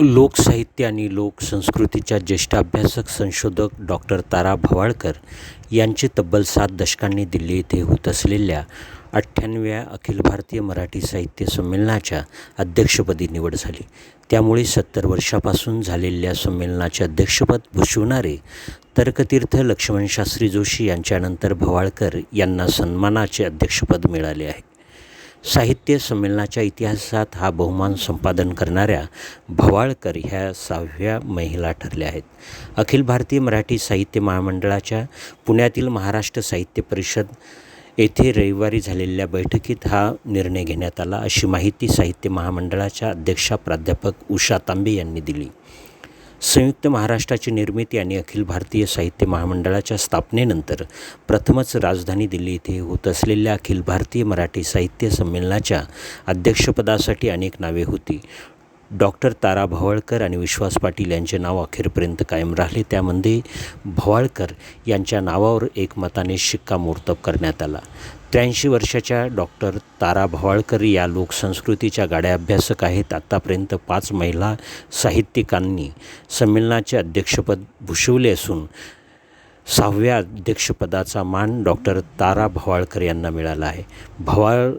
लोकसाहित्य आणि लोकसंस्कृतीच्या ज्येष्ठ अभ्यासक संशोधक डॉक्टर तारा भवाळकर यांची तब्बल सात दशकांनी दिल्ली येथे होत असलेल्या अठ्ठ्याण्णव्या अखिल भारतीय मराठी साहित्य संमेलनाच्या अध्यक्षपदी निवड झाली. त्यामुळे सत्तर वर्षापासून झालेल्या संमेलनाचे अध्यक्षपद भूषवणारे तर्कतीर्थ लक्ष्मणशास्त्री जोशी यांच्यानंतर भवाळकर यांना सन्मानाचे अध्यक्षपद मिळाले आहे. साहित्य संमेलनाच्या इतिहासात हा बहुमान संपादन करणाऱ्या भवाळकर ह्या सहाव्या महिला ठरल्या आहेत. अखिल भारतीय मराठी साहित्य महामंडळाच्या पुण्यातील महाराष्ट्र साहित्य परिषद येथे रविवारी झालेल्या बैठकीत हा निर्णय घेण्यात आला अशी माहिती साहित्य महामंडळाच्या अध्यक्षा प्राध्यापक उषा तांबे यांनी दिली. संयुक्त महाराष्ट्राची निर्मिती आणि अखिल भारतीय साहित्य महामंडळाच्या स्थापनेनंतर प्रथमच राजधानी दिल्ली येथे होत असलेल्या अखिल भारतीय मराठी साहित्य संमेलनाच्या अध्यक्षपदासाठी अनेक नावे होती. डॉक्टर तारा भवाळकर आणि विश्वास पाटील यांचे नाव अखेरपर्यंत कायम राहिले. त्यामध्ये भवाळकर यांच्या नावावर एकमताने शिक्कामोर्तब करण्यात आला. त्र्याऐंशी वर्षाच्या डॉक्टर तारा भवाळकर या लोकसंस्कृतीच्या गाड्या अभ्यासक आहेत. आत्तापर्यंत पाच महिला साहित्यिकांनी संमेलनाचे अध्यक्षपद भूषवले असून सहाव्या अध्यक्षपदाचा मान डॉक्टर तारा भवाळकर यांना मिळाला आहे. भवाळ